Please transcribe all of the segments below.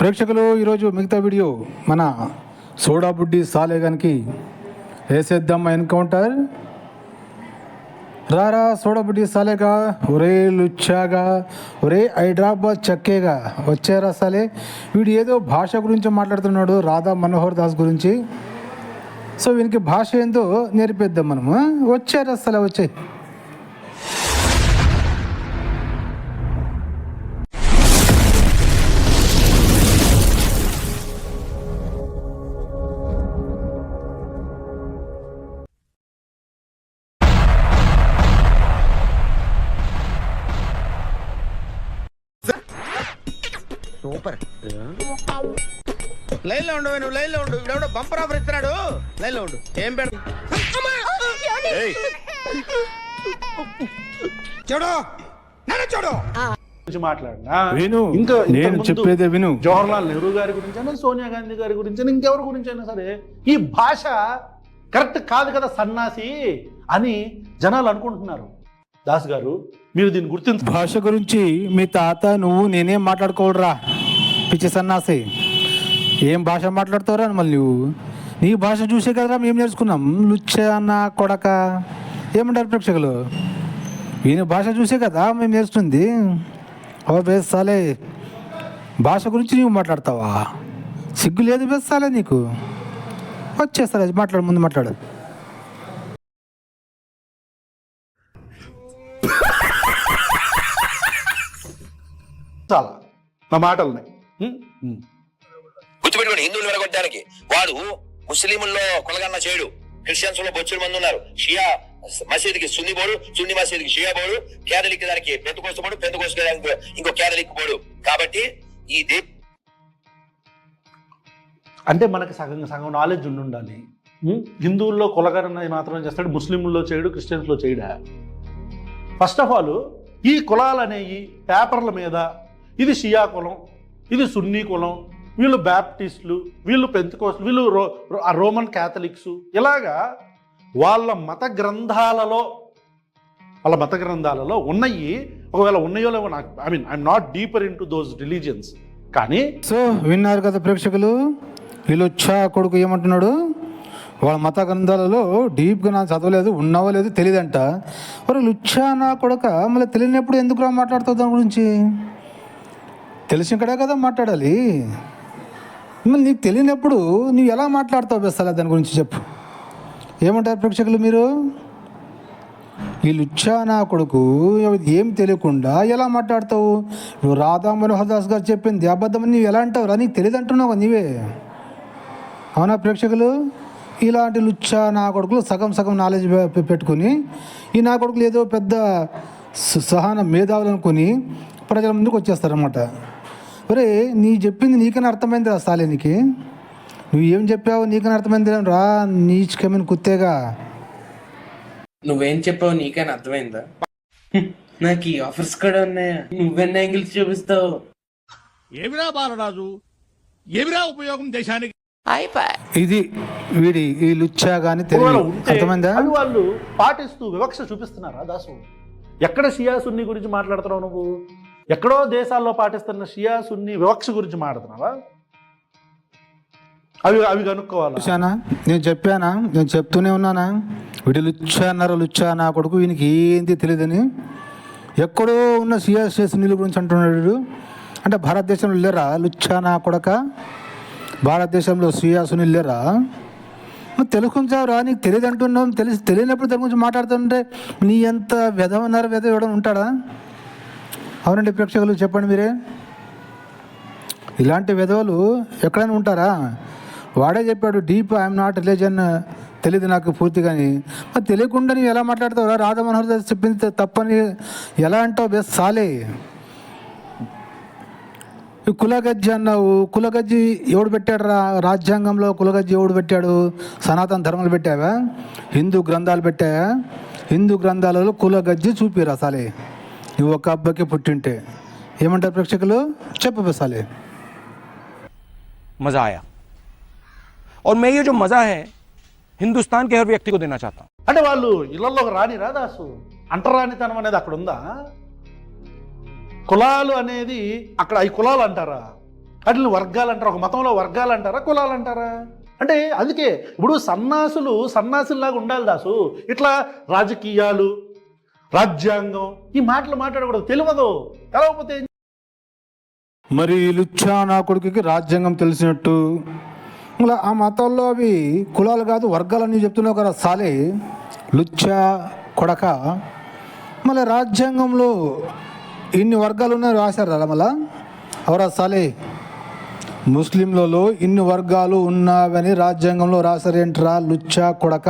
ప్రేక్షకులు ఈరోజు మిగతా వీడియో మన సోడాబుడ్డి సాలేగానికి వేసేద్దాం ఎన్కౌంటర్. రారా సోడబుడ్డి సాలేగా ఒరే లుచ్చాగా ఒరే హైదరాబాద్ చక్కేగా వచ్చారా సాలే. వీడు ఏదో భాష గురించి మాట్లాడుతున్నాడు రాధా మనోహర్ దాస్ గురించి. సో వీనికి భాష ఏందో నేర్పేద్దాం మనము వచ్చారా సలే వచ్చాయి లైన్లో ఉండు నువ్వు లైన్లో ఉండు. ఇప్పుడు బంపర్ ఆఫర్ ఇస్తున్నాడు. లైన్లో ఉండు. ఏం పెడ ఏయ్, చూడు. నన్ను చూడు. గురించి మాట్లాడినా? విను. ఇంకా నేను చెప్పేదే విను. జవహర్లాల్ నెహ్రూ గారి గురించి అయినా సోనియా గాంధీ గారి గురించి అయినా ఇంకెవరి గురించి అయినా సరే ఈ భాష కరెక్ట్ కాదు కదా సన్నాసి అని జనాలు అనుకుంటున్నారు. దాస్ గారు మీరు దీన్ని గుర్తించ భాష గురించి మీ తాత నువ్వు నేనేం మాట్లాడుకోవాలరా? పిచ్చి సన్నాసి. ఏం భాష మాట్లాడతావురా మళ్ళీ నువ్వు? నీ భాష చూసే కదరా మేము నేర్చుకున్నాం. లుచ్చ అన్న కొడక. ఏమంటారు ప్రేక్షకులు? ఈయన భాష చూసే కదా మేము నేర్చుకుంది. ఓ బేసాలే భాష గురించి నువ్వు మాట్లాడతావా? సిగ్గు లేదు బేసాలే నీకు. వచ్చేస్తారా మాట్లాడు ముందు మాట్లాడు. చాలా. నా మాటల్ని పెట్టుకోండి హిందువులు విరగొట్టడానికి వాడు ముస్లింల్లో కొలగన్న చేయడు క్రిస్టియన్స్లో బొచ్చుడు మంది ఉన్నారు. షియా మసీదుకి సున్ని పోడు సున్ని మసీదుకి షియా పోడు కేథలిక్ దానికి పెంతకోసం పోడు పెంతకోసం దానికి ఇంకో కేథలిక్ పోడు కాబట్టి ఈ అంటే మనకి సగం సగం నాలెడ్జ్ ఉండి ఉండాలి హిందువుల్లో కులగరణ మాత్రం చేస్తాడు ముస్లింల్లో చేయడు క్రిస్టియన్స్లో చేయడా? ఫస్ట్ ఆఫ్ ఆల్ ఈ కులాలు అనేవి పేపర్ల మీద ఇది షియా కులం ఇది సున్నీ కులం వీళ్ళు బ్యాప్టిస్టులు వీళ్ళు పెంతుకోస్టులు వీళ్ళు రో రో- రోమన్ క్యాథలిక్స్ ఇలాగా వాళ్ళ మత గ్రంథాలలో వాళ్ళ మత గ్రంథాలలో ఉన్నాయి. ఒకవేళ ఉన్నాయో లేవో నాకు I mean I'm not deeper into those religions కానీ సో విన్నారు కదా ప్రేక్షకులు? వీళ్ళు వచ్చా కొడుకు ఏమంటున్నాడు? వాళ్ళ మత గ్రంథాలలో డీప్గా నాకు చదవలేదు ఉన్నావో లేదు తెలియదంట మరి లుచ్చా నా కొడుక? మళ్ళీ తెలియనప్పుడు ఎందుకు రా మాట్లాడుతావు దాని గురించి? తెలిసిన కడే కదా మాట్లాడాలి. మిమ్మల్ని నీకు తెలియనప్పుడు నువ్వు ఎలా మాట్లాడతావు బెస్సలా దాని గురించి చెప్పు. ఏమంటారు ప్రేక్షకులు మీరు? ఈ లుచ్చా నా కొడుకు ఏం తెలియకుండా ఎలా మాట్లాడతావు? నువ్వు రాధా మనోహర్ దాస్ గారు చెప్పింది అబద్ధం నువ్వు ఎలా అంటావు? రా నీకు తెలియదు అంటున్నావు నీవే. అవునా ప్రేక్షకులు? ఇలాంటి లుచ్చా నా కొడుకులు సగం సగం నాలెడ్జ్ పెట్టుకుని ఈ నా కొడుకులు ఏదో పెద్ద స- సహన మేధావులు అనుకుని ప్రజల ముందుకు వచ్చేస్తారన్నమాట. ఒరే నీ చెప్పింది నీకైనా అర్థమైంది రా సాలేనికి నువ్వు ఏం చెప్పావు నీకైనా అర్థమైంది రా నీచుకమైన కుత్తేగా. నువ్వేం చెప్పావు నీకైనా అర్థమైందా? నాకు ఈ ఆఫర్స్ కూడా ఉన్నాయా? నువ్వెన్ని యాంగిల్స్ చూపిస్తావు? ఏమిరా బాలరాజు? ఏమిరా ఉపయోగం దేశానికి? ఇది వీడి ఈ లుచ్చా ఒకవేళ తెలియదు అర్థమైందా? అవి వాళ్ళు పాటిస్తూ వివక్ష చూపిస్తున్నారా దాసు? ఎక్కడ సున్ని గురించి మాట్లాడుతున్నావు నువ్వు? ఎక్కడో దేశాల్లో పాటిస్తున్న షియా సున్ని వివక్ష గురించి మాట్లాడుతున్నావా? అవి అవి కనుక్కోవాలా? చూశానా? నేను చెప్పానా? నేను చెప్తూనే ఉన్నానా? వీటి లుచ్చా అన్నారు లుచ్చా నా కొడుకు వీనికి ఏంది తెలియదని? ఎక్కడో ఉన్న సిఆర్సిఎస్ సునీల గురించి అంటున్నాడు వీడు. అంటే భారతదేశంలో లేరా? లుచ్చానా కొడక? భారతదేశంలో సుయాసుని లేరా? నువ్వు తెలుగు నీకు తెలియదు అంటున్నావు తెలిసి తెలియనప్పుడు దాని గురించి మాట్లాడుతుంటే నీ ఎంత వెధవన్నారు వెధ ఇవ్వడం ఉంటాడా? అవునండి ప్రేక్షకులు చెప్పండి మీరే. ఇలాంటి విధవలు ఎక్కడైనా ఉంటారా? వాడే చెప్పాడు డీప్ ఐఎమ్ నాట్ రిలీజన్ తెలియదు నాకు పూర్తిగాని మరి తెలియకుండా నీవు ఎలా మాట్లాడతావు రాధా మనోహర్ దాస్ చెప్పింది తప్పని ఎలా అంటావు బెస్ట్ సాలే? ఈ కులగజ్జి అన్నావు కులగజ్జి ఎవడు పెట్టాడు రా రాజ్యాంగంలో కులగజ్జి ఎవడు పెట్టాడు? సనాతన ధర్మాలు పెట్టావా? హిందూ గ్రంథాలు పెట్టావా హిందూ గ్రంథాలలో కులగజ్జి చూపిరా సాలే. నువ్వు ఒక అబ్బాయికి పుట్టింటే ఏమంటారు ప్రేక్షకులు చెప్పు బెసాలే मज़ा आया और मैं ये जो मज़ा है हिंदुस्तान के हर व्यक्ति को देना चाहता हूँ అంటే వాళ్ళు ఇళ్లలోకి రానిరా దాసు అంటరానితనం అనేది అక్కడ ఉందా కులాలు అనేది అక్కడ ఈ కులాలు అంటారా వాటిని వర్గాలు అంటారా ఒక మతంలో వర్గాలు అంటారా కులాలు అంటారా అంటే అందుకే ఇప్పుడు సన్నాసులు సన్నాసుల్లాగా ఉండాలి దాసు ఇట్లా రాజకీయాలు రాజ్యాంగం ఈ మాటలు మాట్లాడకూడదు తెలియదు. తెలవకపోతే మరి లుచ్చా నా కొడుకుకి రాజ్యాంగం తెలిసినట్టు? ఇలా ఆ మతాల్లో అవి కులాలు కాదు వర్గాలని చెప్తున్నావు కదా సాలే. లుచ్చా కొడక. మళ్ళీ రాజ్యాంగంలో ఇన్ని వర్గాలు ఉన్నాయి రాశారు కదా మళ్ళా? అవరా సాలే. ముస్లింలలో ఇన్ని వర్గాలు ఉన్నావని రాజ్యాంగంలో రాశారేంట్రా లుచ్చా కొడక?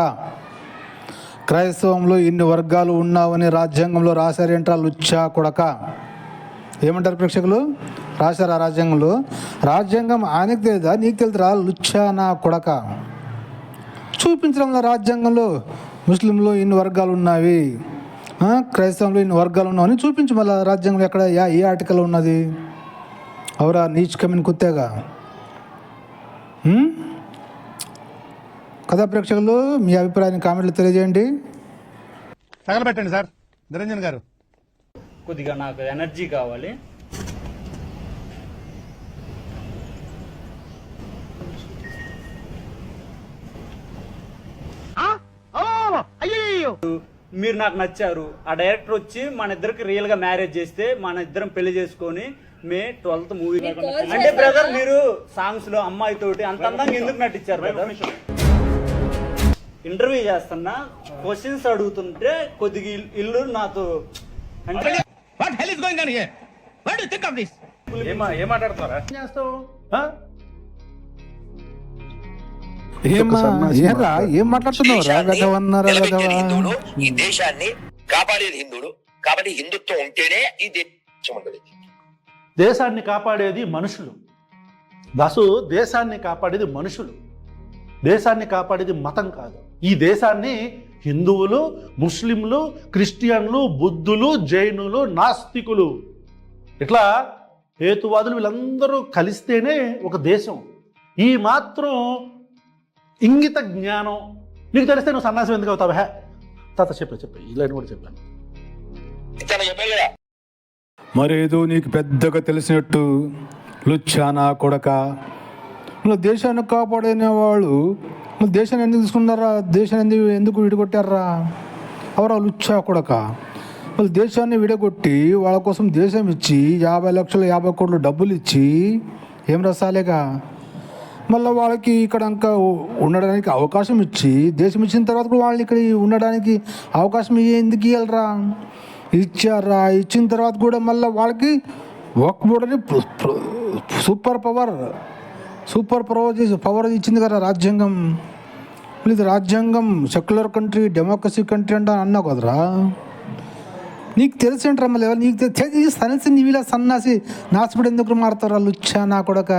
క్రైస్తవంలో ఇన్ని వర్గాలు ఉన్నావని రాజ్యాంగంలో రాశారేంట్రా లుచ్చా కొడక? ఏమంటారు ప్రేక్షకులు? రాశారు ఆ రాజ్యాంగంలో? రాజ్యాంగం ఆయనకు తెలియదా నీకు తెలుదురా లుచ్చా నా కొడక? చూపించడంలో రాజ్యాంగంలో ముస్లింలో ఇన్ని వర్గాలు ఉన్నవి. క్రైస్తవంలో ఇన్ని వర్గాలు ఉన్నావని చూపించు మళ్ళీ రాజ్యాంగంలో ఎక్కడ యా ఏ ఆర్టికల్ ఉన్నది? అవరా నీచ్ కమిన్ కుత్తేగా? కదా ప్రేక్షకులు మీ అభిప్రాయాన్ని కామెంట్లు తెలియజేయండి. తగలబెట్టండి సార్ నిరంజన్ గారు. కొద్దిగా నాకు ఎనర్జీ కావాలి. మీరు నాకు నచ్చారు. ఆ డైరెక్టర్ వచ్చి మన ఇద్దరికి రియల్గా మ్యారేజ్ చేస్తే మన ఇద్దరం పెళ్ళి చేసుకొని మే ట్వెల్త్ మూవీ అంటే బ్రదర్ మీరు సాంగ్స్లో అమ్మాయి తోటి అంత అందంగా ఎందుకు నటించారు బ్రదర్ ఇంటర్వ్యూ చేస్తున్నా క్వశ్చన్స్ అడుగుతుంటే కొద్దిగా ఇల్- ఇల్లు నాతో అంటే what hell is going on here what do think of this ఏం చేస్తావు? ఏం మాట్లాడుతున్నావు? హిందువులు ఈ దేశాన్ని కాపాడేది హిందువులు కాబట్టి హిందుత్వం ఉంటేనే ఈ దేశం ఉంటుంది దేశాన్ని కాపాడేది మనుషులు. దాసు దేశాన్ని కాపాడేది మనుషులు. దేశాన్ని కాపాడేది మతం కాదు. ఈ దేశాన్ని హిందువులు ముస్లింలు క్రిస్టియన్లు బుద్ధులు జైనులు నాస్తికులు ఇట్లా హేతువాదులు వీళ్ళందరూ కలిస్తేనే ఒక దేశం. ఈ మాత్రం ఇంగిత జ్ఞానం. నీకు తెలిస్తే నువ్వు సన్యాసం ఎందుకు అవుతావు? హే. తాత చెప్పే చెప్పే. ఈ లైన్ కూడా చెప్పాను. మరేదో నీకు పెద్దగా తెలిసినట్టు లుచ్చానా కొడక? నువ్వు దేశాన్ని కాపాడిన వాళ్ళు దేశాన్ని ఎందుకు తీసుకున్నారా? దేశాన్ని ఎందుకు ఎందుకు విడగొట్టారా? ఎవరా లుచ్చా కొడక? వాళ్ళు దేశాన్ని విడగొట్టి వాళ్ళ కోసం దేశం ఇచ్చి యాభై లక్షలు యాభై కోట్లు డబ్బులు ఇచ్చి ఏం రసాలేగా? మళ్ళీ వాళ్ళకి ఇక్కడ ఇంకా ఉండడానికి అవకాశం ఇచ్చి దేశం ఇచ్చిన తర్వాత కూడా వాళ్ళని ఇక్కడ ఉండడానికి అవకాశం ఎందుకు ఇవ్వాలరా ఇచ్చారా? ఇచ్చిన తర్వాత కూడా మళ్ళీ వాళ్ళకి వర్క్ ప్ర- super power super power power ఇచ్చింది కదా రాజ్యాంగం. ఇది రాజ్యాంగం సెక్యులర్ కంట్రీ డెమోక్రసీ కంట్రీ అంటే అన్నావు కదరా. నీకు తెలిసేంట్రా మళ్ళీ ఎవరు? నీకు తెలిసి సన్యాసి నీవిలా సన్నాసి నాసిపడి ఎందుకు మారుతారా లుచ్చా నా కొడక?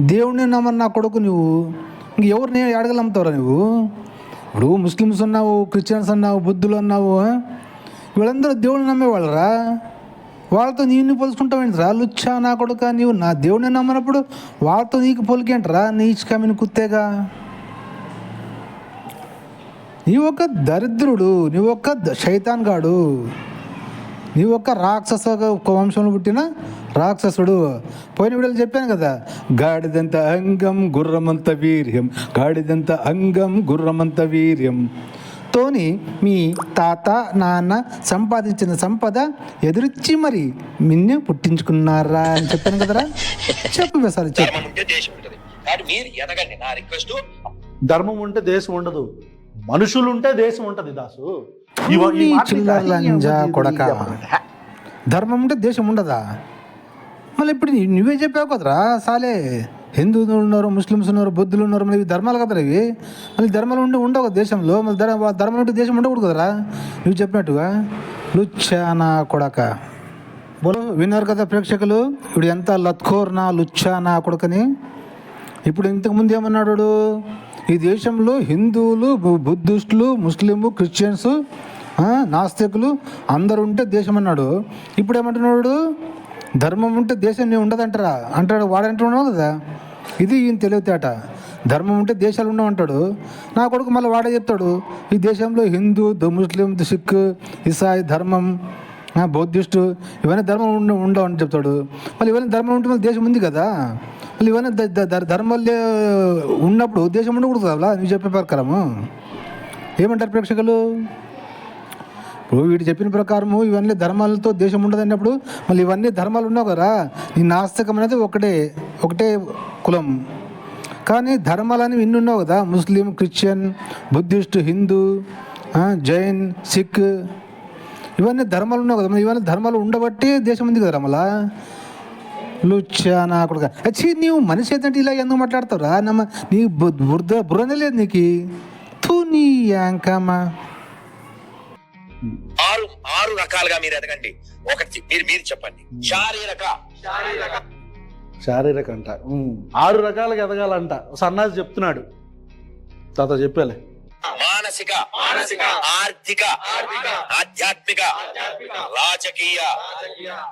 దేవుడిని నమ్మని నా కొడుకు నువ్వు. ఇంక ఎవరు నేను అడగలమ్ముతావురా నువ్వు? ఇప్పుడు ముస్లిమ్స్ ఉన్నావు క్రిస్టియన్స్ అన్నావు బుద్ధులు అన్నావు వీళ్ళందరూ దేవుడిని నమ్మేవాళ్ళరా? వాళ్ళతో నేను పోల్చుకుంటావేంటిరా లుచ్చా నా కొడుక నీవు? నా దేవుడిని నమ్మనప్పుడు వాళ్ళతో నీకు పోలికేంటరా నీచ్ కుత్తేగా? నీ ఒక దరిద్రుడు నీ ఒక ద- శైతాన్ గాడు నీ ఒక్క రాక్షస ఒక వంశంలో పుట్టిన రాక్షసుడు. పోయిన వీడియోలు చెప్పాను కదా గాడిదంత అంగం గుర్రమంత వీర్యం గాడిదంత అంగం గుర్రమంత వీర్యం. తోని మీ తాత నాన్న సంపాదించిన సంపద ఎదురిచ్చి మరి మిన్నే పుట్టించుకున్నారా అని చెప్పాను కదరా. చెప్పు చెప్పు. ధర్మం ఉంటే దేశం ఉంటుంది. కాబట్టి మీరు ఎదగండి. నా రిక్వెస్ట్ ధర్మం ఉంటే దేశం ఉండదు. మనుషులు ఉంటే దేశం ఉంటది దాసు. కొడక. ధర్మం ఉంటే దేశం ఉండదా? మళ్ళీ ఇప్పుడు నువ్వే చెప్పావు కదరా సాలే. హిందువులు ఉన్నారు ముస్లిమ్స్ ఉన్నారు బుద్ధులు ఉన్నారు మళ్ళీ ఇవి ధర్మాలు కదా ఇవి? మళ్ళీ ధర్మాలు ఉండి ఉండవు కదా దేశంలో. మళ్ళీ ధర్మ ధర్మం ఉంటే దేశం ఉండకూడదు కదరా? నువ్వు చెప్పినట్టుగా లుచ్చానా కొడక. బోలో విన్నారు కదా ప్రేక్షకులు? ఇప్పుడు ఎంత లత్కోర్నా లుచ్చానా కొడకని? ఇప్పుడు ఇంతకుముందు ఏమన్నాడు వాడు? ఈ దేశంలో హిందువులు బు- బుద్ధిస్టులు ముస్లింలు క్రిస్టియన్స్ నాస్తికులు అందరు ఉంటే దేశం అన్నాడు. ఇప్పుడు ఏమంటున్నాడు ధర్మం ఉంటే దేశం నీ ఉండదంటారా. అంటాడు వాడంటున్నావు కదా. ఇది ఈయన తెలివితేట. ధర్మం ఉంటే దేశాలు ఉండమంటాడు నా కొడుకు మళ్ళీ వాడే చెప్తాడు. ఈ దేశంలో హిందూ ముస్లిం సిక్ ఇసాయి ధర్మం బౌద్ధిస్టు ఇవన్నీ ధర్మం ఉండ ఉండవు అని చెప్తాడు. మళ్ళీ ఇవన్నీ ధర్మం ఉంటే మళ్ళీ దేశం ఉంది కదా. మళ్ళీ ఇవన్నీ ద- ధర్మాలు ఉన్నప్పుడు దేశం ఉండకూడదు కదా నువ్వు చెప్పే ప్రకారము. ఏమంటారు ప్రేక్షకులు? ఇప్పుడు వీడు చెప్పిన ప్రకారము ఇవన్నీ ధర్మాలతో దేశం ఉండదు అన్నప్పుడు మళ్ళీ ఇవన్నీ ధర్మాలు ఉన్నావు కదా ఈ నాస్తికం అనేది ఒకటే ఒకటే కులం. కానీ ధర్మాలని ఇన్ని ఉన్నావు కదా Muslim Christian Buddhist Hindu Jain Sikh ఇవన్నీ ధర్మాలు ఉన్నావు కదా మరి ఇవన్నీ ధర్మాలు ఉండబట్టి దేశం ఉంది కదా మళ్ళా? లుచ్చానా కొడుక. వచ్చి నీవు మనిషి ఏంటంటే ఇలా ఎందుకు మాట్లాడతావురా? నమ్మ నీ బుర్ద బుర్రనే లేదు నీకు. తూ నీ యాంకమ్మా. ఆరు రకాలుగా మీరు ఎదగండి. ఒకటి మీరు మీరు చెప్పండి. శారీరక. శారీరక. అంట. ఆరు రకాలుగా ఎదగాలంట. సన్నాసి చెప్తున్నాడు. తాత చెప్పాలే. మానసిక. మానసిక. ఆర్థిక. ఆధ్యాత్మిక. రాజకీయ.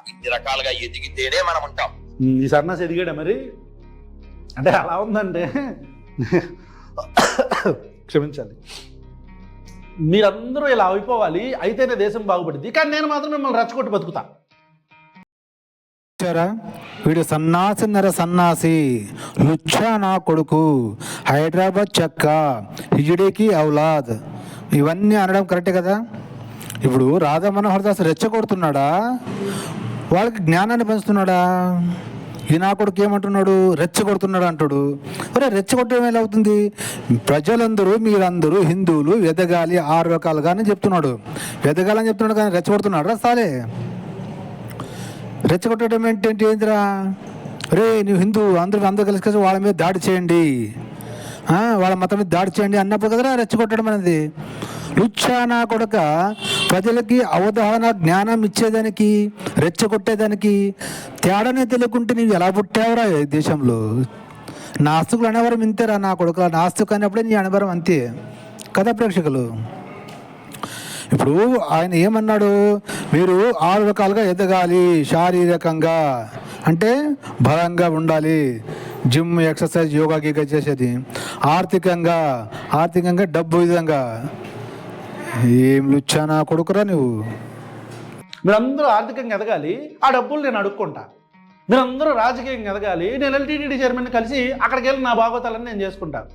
ఇన్ని రకాలుగా ఎదిగితేనే మనం ఉంటాం. ఈ సన్నాసి ఎదిగాడా మరి? అంటే అలా ఉందంటే. క్షమించాలి మీరందరూ ఇలా అయిపోవాలి అయితేనే దేశం బాగుపడింది కానీ నేను మాత్రం మిమ్మల్ని రెచ్చగొట్టి బతుకుతా. వీడు సన్నాసి నర సన్నాసి లుచ్చా నా కొడుకు హైదరాబాద్ చెక్క హిజుడికి ఔలాద్. ఇవన్నీ అనడం కరెక్టే కదా? ఇప్పుడు రాధా మనోహర్ దాస్ రెచ్చగొడుతున్నాడా? వాళ్ళకి జ్ఞానాన్ని పంచుతున్నాడా? నా కొడుకు ఏమంటున్నాడు? రెచ్చగొడుతున్నాడు అంటాడు. ఒరే రెచ్చగొట్టడం ఎలా అవుతుంది? ప్రజలందరూ మీరందరూ హిందువులు ఎదగాలి ఆరు రకాలుగా అని చెప్తున్నాడు. వెదగాలని చెప్తున్నాడు కానీ రెచ్చగొడుతున్నాడు రా సాలే. రెచ్చగొట్టడం ఏంటంటే ఏంటిరా రే నువ్వు హిందూ అందరూ అందరూ కలిసి కలిసి వాళ్ళ మీద దాడి చేయండి. వాళ్ళ మతం మీద దాడి చేయండి అన్నప్పుడు కదరా రెచ్చగొట్టడం అనేది? లుచ్చానా కొడక ప్రజలకి అవగాహన జ్ఞానం ఇచ్చేదానికి రెచ్చగొట్టేదానికి తేడానే తెలియకుంటే నీవు ఎలా పుట్టావురా ఈ దేశంలో? నాస్తికులు అనేవారం ఇంతేరా నా కొడుకు? నాస్తికు అనేప్పుడే నీ అనవరం అంతే. కథా ప్రేక్షకులు? ఇప్పుడు ఆయన ఏమన్నాడు? మీరు ఆరు రకాలుగా ఎదగాలి శారీరకంగా అంటే బలంగా ఉండాలి. జిమ్ ఎక్సర్సైజ్ యోగా గీగా చేసేది. ఆర్థికంగా ఆర్థికంగా డబ్బు విధంగా. ఏం లుచ్చానా కొడుకురా నువ్వు? మీరందరూ ఆర్థికంగా ఎదగాలి ఆ డబ్బులు నేను అడుక్కుంటా. మీరందరూ రాజకీయంగా ఎదగాలి నేను ఎల్టీటీడీ చైర్మన్ కలిసి అక్కడికి వెళ్ళి నా బాగోతాలని నేను చేసుకుంటాను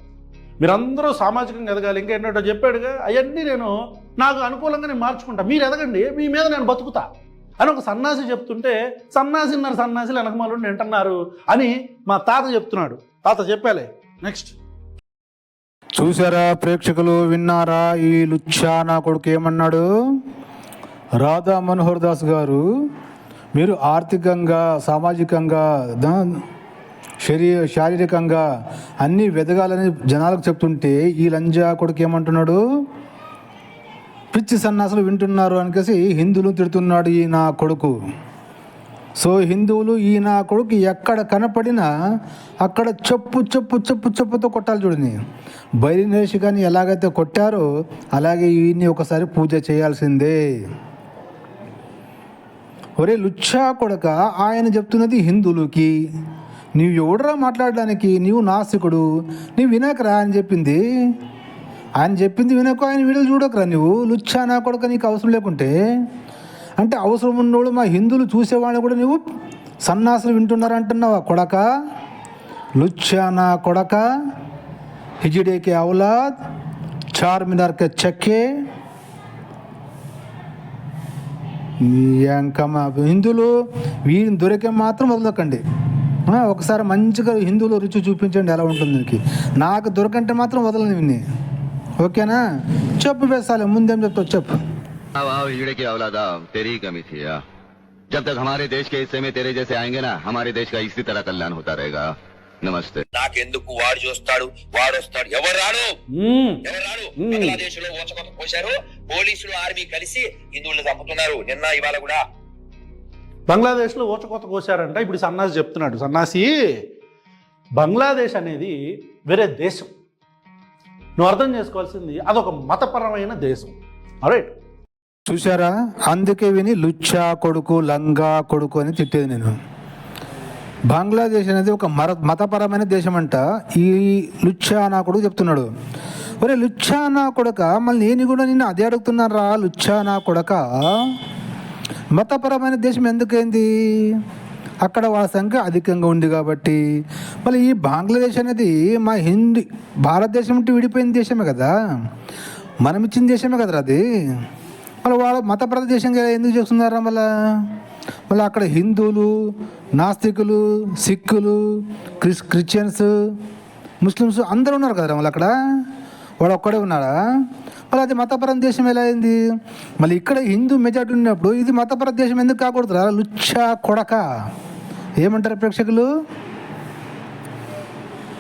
మీరందరూ సామాజికంగా ఎదగాలి ఇంకా ఏంటంటో చెప్పాడుగా అవన్నీ నేను నాకు అనుకూలంగా నేను మార్చుకుంటా. మీరు ఎదగండి మీ మీద నేను బతుకుతా అని ఒక సన్నాసి చెప్తుంటే సన్నాసిన్నారు సన్నాసిలు వెనకమాలు వింటున్నారు అని మా తాత చెప్తున్నాడు. తాత చెప్పాలే నెక్స్ట్ చూసారా ప్రేక్షకులు విన్నారా ఈ లుచ్చా నా కొడుకు ఏమన్నాడు? రాధా మనోహర్ దాస్ గారు మీరు ఆర్థికంగా సామాజికంగా దా- శరీ శారీరకంగా అన్నీ వెదగాలని జనాలకు చెప్తుంటే ఈ లంజా కొడుకు ఏమంటున్నాడు? పిచ్చి సన్నాసులు వింటున్నారు అనికేసి హిందువులు తిడుతున్నాడు ఈ నా కొడుకు. సో హిందువులు ఈ నా కొడుకు ఎక్కడ కనపడినా అక్కడ చెప్పు చెప్పు చెప్పు చెప్పుతో కొట్టాలి చూడండి. బయలునేసి కానీ ఎలాగైతే కొట్టారో అలాగే ఈయన్ని ఒకసారి పూజ చేయాల్సిందే. ఒరే లుచ్చా కొడక ఆయన చెప్తున్నది హిందువులకి. నీవు ఎవడరా మాట్లాడడానికి? నీవు నాస్తికుడు నీవు వినకరా అని చెప్పింది. ఆయన చెప్పింది వినకు ఆయన వీడియో చూడకరా నువ్వు లుచ్చా నా కొడక నీకు అవసరం లేకుంటే. అంటే అవసరం ఉన్నోడు మా హిందువులు చూసేవాళ్ళు కూడా నువ్వు సన్నాసులు వింటున్నారంటున్నావా కొడక? లుచ్చానా కొడక? హిజిడేకి ఔలాద్ చార్ మినార్ కే చెక్కే ఇంకమ్మ హిందువులు వీరిని దొరికే మాత్రం వదలకండి. ఒకసారి మంచిగా హిందువులు రుచి చూపించండి ఎలా ఉంటుంది దీనికి. నాకు దొరకంటే మాత్రం వదలని విని ఓకేనా? చెప్పు వేసాలి ముందేం చెప్తావు చెప్పు. हिजड़े की औलादा तेरी ही कमी थी या जब तक हमारे देश के हिस्से में तेरे जैसे आएंगे ना हमारे देश का इसी तरह कल्याण होता रहेगा नमस्ते నాకెందుకు వాడు చూస్తాడు వాడు వస్తాడు ఎవరు రాడు మ్మ్. ఎవరు రాడు బంగ్లాదేశ్ లో ఊచకొత పోశారు పోలీసులు ఆర్మీ కలిసి హిందువులు చంపుతున్నారు నిన్న ఇవాళ కూడా బంగ్లాదేశ్లో ఊచకోత కోసారంట ఇప్పుడు సన్నాసి చెప్తున్నాడు సన్నాసి బంగ్లాదేశ్ అనేది వేరే దేశం నువ్వు అర్థం చేసుకోవాల్సింది అదొక మతపరమైన దేశం రైట్ చూసారా అందుకే విని లుచ్చా కొడుకు లంగా కొడుకు అని తిట్టేది నేను. బంగ్లాదేశ్ అనేది ఒక మర మతపరమైన దేశం అంట ఈ లుచ్చా నా కొడుకు చెప్తున్నాడు. ఒరే లుచ్చా నా కొడక మళ్ళీ నేను కూడా నిన్ను అదే అడుగుతున్నారా? లుచ్చా నా కొడక మతపరమైన దేశం ఎందుకైంది? అక్కడ వాళ్ళ సంఖ్య అధికంగా ఉంది కాబట్టి. మళ్ళీ ఈ బంగ్లాదేశ్ అనేది మా హిందీ భారతదేశం నుండి విడిపోయిన దేశమే కదా. మనం ఇచ్చిన దేశమే కదరా అది? మళ్ళీ వాళ్ళ మత ప్రదేశంగా ఎందుకు చేస్తున్నారు మళ్ళా? మళ్ళీ అక్కడ హిందువులు నాస్తికులు సిక్కులు క్రిస్ క్రిస్టియన్స్ ముస్లిమ్స్ అందరూ ఉన్నారు కదరా మళ్ళీ అక్కడ? వాడు ఒక్కడే ఉన్నాడా? మళ్ళీ అది మతపరం దేశం ఎలా అయింది? మళ్ళీ ఇక్కడ హిందూ మెజార్టీ ఉన్నప్పుడు ఇది మతపర దేశం ఎందుకు కాకూడదురా? లుచ్చా కొడక. ఏమంటారు ప్రేక్షకులు?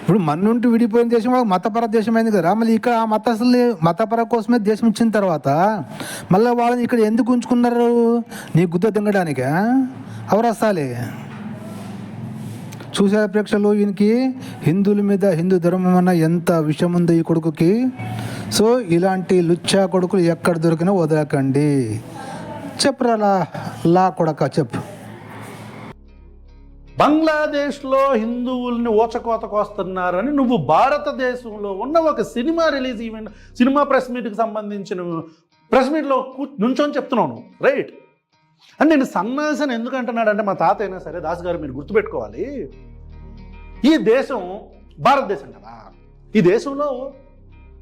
ఇప్పుడు మన నుండి విడిపోయిన దేశం ఒక మతపర దేశం అయింది కదా. మళ్ళీ ఇక్కడ ఆ మతస్థులు మతపర కోసమే దేశం ఇచ్చిన తర్వాత మళ్ళీ వాళ్ళని ఇక్కడ ఎందుకు ఉంచుకున్నారు? నీ గుద్ద దింగడానికా? వస్తాలి చూసే ప్రేక్షకులు ఈయనకి? హిందువుల మీద హిందూ ధర్మం అన్న ఎంత విషయం ఉందో ఈ కొడుకుకి? సో ఇలాంటి లుచ్చా కొడుకులు ఎక్కడ దొరికినా వదలకండి. చెప్పురా లా లా కొడక చెప్పు. బంగ్లాదేశ్లో హిందువుల్ని ఊచకోత కోస్తున్నారని నువ్వు భారతదేశంలో ఉన్న ఒక cinema release event cinema press మీట్కి సంబంధించిన ప్రెస్ మీట్లో నుంచొని చెప్తున్నాను రైట్. అని నేను సన్నాసని ఎందుకు అంటున్నాడంటే మా తాత అయినా సరే దాస్ గారు మీరు గుర్తుపెట్టుకోవాలి. ఈ దేశం భారతదేశం కదా. ఈ దేశంలో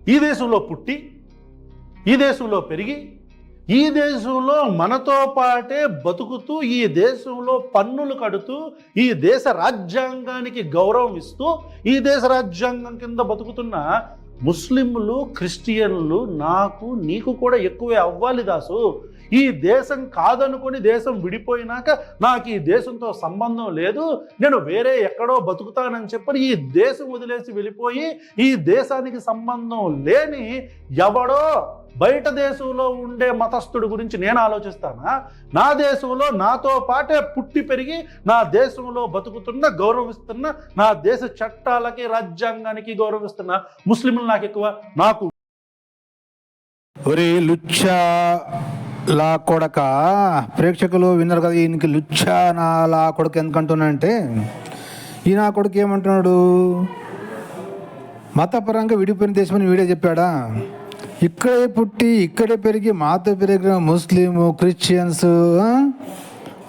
ఈ దేశంలో పుట్టి ఈ దేశంలో పెరిగి ఈ దేశంలో మనతో పాటే బతుకుతూ ఈ దేశంలో పన్నులు కడుతూ ఈ దేశ రాజ్యాంగానికి గౌరవం ఇస్తూ ఈ దేశ రాజ్యాంగం కింద బతుకుతున్న ముస్లింలు క్రిస్టియన్లు నాకు నీకు కూడా ఎక్కువే అవ్వాలి దాసు. ఈ దేశం కాదనుకొని దేశం విడిపోయినాక నాకు ఈ దేశంతో సంబంధం లేదు. నేను వేరే ఎక్కడో బతుకుతానని చెప్పి ఈ దేశం వదిలేసి వెళ్ళిపోయి ఈ దేశానికి సంబంధం లేని ఎవడో బయట దేశంలో ఉండే మతస్థుడి గురించి నేను ఆలోచిస్తానా? నా దేశంలో నాతో పాటే పుట్టి పెరిగి నా దేశంలో బతుకుతున్న గౌరవిస్తున్న నా దేశ చట్టాలకి రాజ్యాంగానికి గౌరవిస్తున్న ముస్లింలు నాకు ఎక్కువ నాకు. ఒరే లుచ్చా లా కొడక. ప్రేక్షకులు విన్నారు కదా ఈయనకి లుచ్చా నా లా కొడక ఎందుకంటున్నానంటే ఈ నా కొడుకు ఏమంటున్నాడు? మతపరంగా విడిపోయిన దేశం అని వీడే చెప్పాడా? ఇక్కడే పుట్టి ఇక్కడే పెరిగి మాతో పెరిగిన ముస్లిము క్రిస్టియన్స్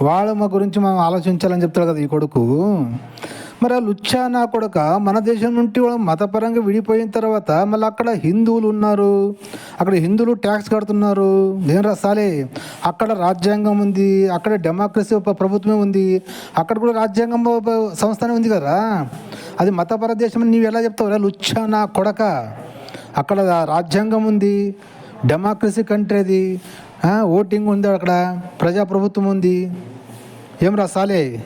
వాళ్ళ మా గురించి మనం ఆలోచించాలని చెప్తాడు కదా ఈ కొడుకు. మరి ఆ లుచ్చా నా కొడుక మన దేశం నుండి వాళ్ళు మతపరంగా విడిపోయిన తర్వాత మళ్ళీ అక్కడ హిందువులు ఉన్నారు. అక్కడ హిందువులు ట్యాక్స్ కడుతున్నారు. ఏం రసాలే అక్కడ రాజ్యాంగం ఉంది అక్కడ డెమోక్రసీ ఒక ప్రభుత్వమే ఉంది అక్కడ కూడా రాజ్యాంగం సంస్థనే ఉంది కదా. అది మతపర దేశం అని నీవు ఎలా చెప్తావు? లుచ్చా నా కొడక. అక్కడ రాజ్యాంగం ఉంది డెమోక్రసీ కంట్రీ అది ఓటింగ్ ఉంది అక్కడ ప్రజాప్రభుత్వం ఉంది. ఏం రాసాలే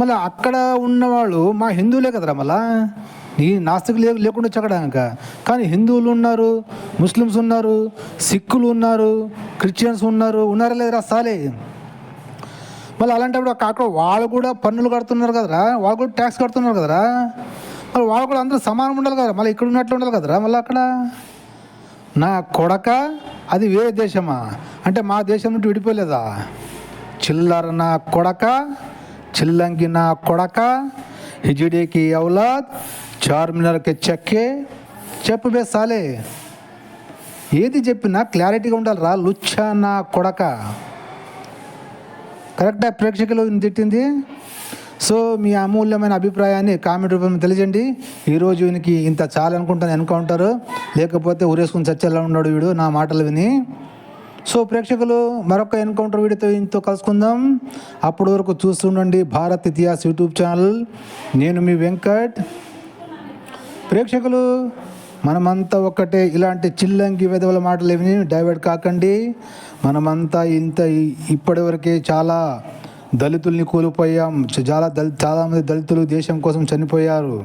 మళ్ళీ అక్కడ ఉన్నవాళ్ళు మా హిందువులే కదరా మళ్ళా? ఈ నాస్తికులు లే లేకుండా వచ్చాక కానీ హిందువులు ఉన్నారు ముస్లిమ్స్ ఉన్నారు సిక్కులు ఉన్నారు క్రిస్టియన్స్ ఉన్నారు ఉన్నారా లేదురా సాలే? మళ్ళీ అలాంటప్పుడు అక్క- అక్కడ వాళ్ళు కూడా పన్నులు కడుతున్నారు కదరా వాళ్ళు కూడా ట్యాక్స్ కడుతున్నారు కదరా? మరి వాళ్ళు కూడా అందరూ సమానం ఉండాలి కదా. మళ్ళీ ఇక్కడ ఉన్నట్లు ఉండాలి కదరా మళ్ళీ అక్కడ. నా కొడక అది వేరే దేశమా? అంటే మా దేశం నుండి విడిపోలేదా? చిల్లర నా కొడక చిల్లంగి నా కొడక హిజిడేకి ఔలాద్ చార్మినార్కి చెక్కే చెప్పు బే సాలే. ఏది చెప్పినా క్లారిటీగా ఉండాలి రా లుచ్చా నా కొడక. కరెక్టా ప్రేక్షకులు తిట్టింది? సో మీ అమూల్యమైన అభిప్రాయాన్ని కామెంట్ రూపంలో తెలియజేయండి. ఈరోజు వీనికి ఇంత చాలా అనుకుంటాను ఎన్కౌంటర్ లేకపోతే ఊరేసుకుని చచ్చేలా ఉన్నాడు వీడు నా మాటలు విని. సో ప్రేక్షకులు మరొక ఎన్కౌంటర్ వీడియోతో ఇంతో కలుసుకుందాం. అప్పటి వరకు చూస్తుండండి భారత్ ఇతిహాస్ యూట్యూబ్ ఛానల్. నేను మీ వెంకట్. ప్రేక్షకులు మనమంతా ఒక్కటే ఇలాంటి చిల్లంగి విధవల మాటలు ఏమి డైవర్ట్ కాకండి. మనమంతా ఇంత ఇప్పటివరకే చాలా దళితుల్ని కోల్పోయాం. చాలా దళి చాలామంది దళితులు దేశం కోసం చనిపోయారు.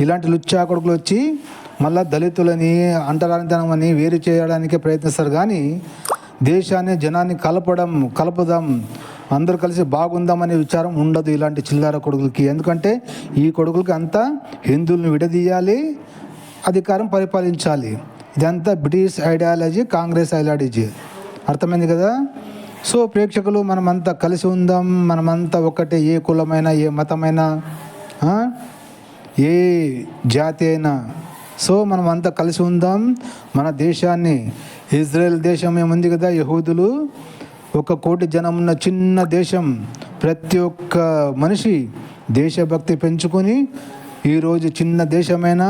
ఇలాంటి లుచ్చా కొడుకులు వచ్చి మళ్ళా దళితులని అంటరానితనం అని వేరు చేయడానికే ప్రయత్నిస్తారు. కానీ దేశాన్ని జనాన్ని కలపడం కలపదాం అందరూ కలిసి బాగుందామనే విచారం ఉండదు ఇలాంటి చిల్లర కొడుకులకి. ఎందుకంటే ఈ కొడుకులకి అంతా హిందువులను విడదీయాలి అధికారం పరిపాలించాలి. ఇదంతా బ్రిటిష్ ఐడియాలజీ కాంగ్రెస్ ఐడియాలజీ. అర్థమైంది కదా? సో ప్రేక్షకులు మనమంతా కలిసి ఉందాం. మనమంతా ఒకటే ఏ కులమైనా ఏ మతమైనా ఏ జాతి అయినా. సో మనం అంతా కలిసి ఉందాం. మన దేశాన్ని ఇజ్రాయెల్ దేశం ఏముంది కదా యహూదులు? ఒక కోటి జనం ఉన్న చిన్న దేశం ప్రతి ఒక్క మనిషి దేశభక్తి పెంచుకొని ఈరోజు చిన్న దేశమైనా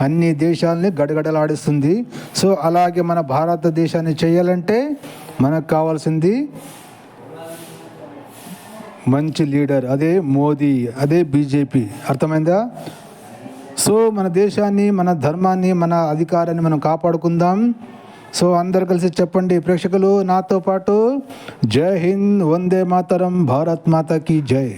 అన్ని దేశాలని గడగడలాడిస్తుంది. సో అలాగే మన భారతదేశాన్ని చేయాలంటే మనకు కావాల్సింది మంచి లీడర్ అదే మోదీ అదే బీజేపీ. అర్థమైందా? సో మన దేశాన్ని మన ధర్మాన్ని మన అధికారాన్ని మనం కాపాడుకుందాం. సో అందరు కలిసి చెప్పండి ప్రేక్షకులు నాతో పాటు జై హింద్ వందే మాతరం భారత్ మాతకి జై.